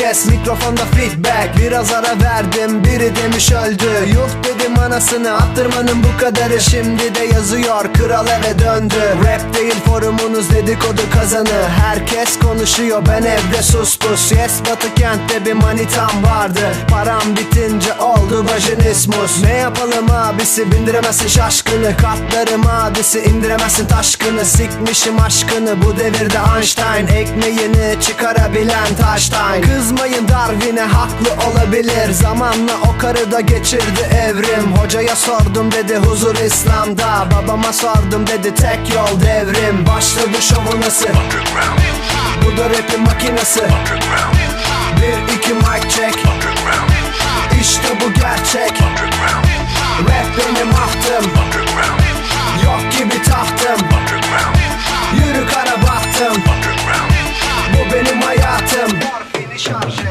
yes mikrofonda feedback Biraz ara verdim. Biri demiş öldü. Yuh dedim anasını attırmanın bu kadarı. Şimdi de yazıyor kral eve döndü. Rap değil forumunuz dedikodu kazanı. Herkes konuşuyor ben evde sus pus Yes batı kentte bir manitam vardı. Param bitince oldu vajinismus Ne yapalım abisi? Bindiremezsin şaşkını. Katlarım hadisi indiremezsin taşkını. Sikmişim aşkını bu devirde Einstein. Ekmeğini çıkarabilen taştain Kızmayın Darwin'e haklı olabilir. Zamanla o karı da geçirdi evrim. Hocaya sordum dedi huzur İslam'da. Babama sordum dedi tek yol devrim. Başladı şovu nasıl? Bu da rapin makinesi. Bir iki mic check hayatım. Bu benim hayatım. Var beni şarj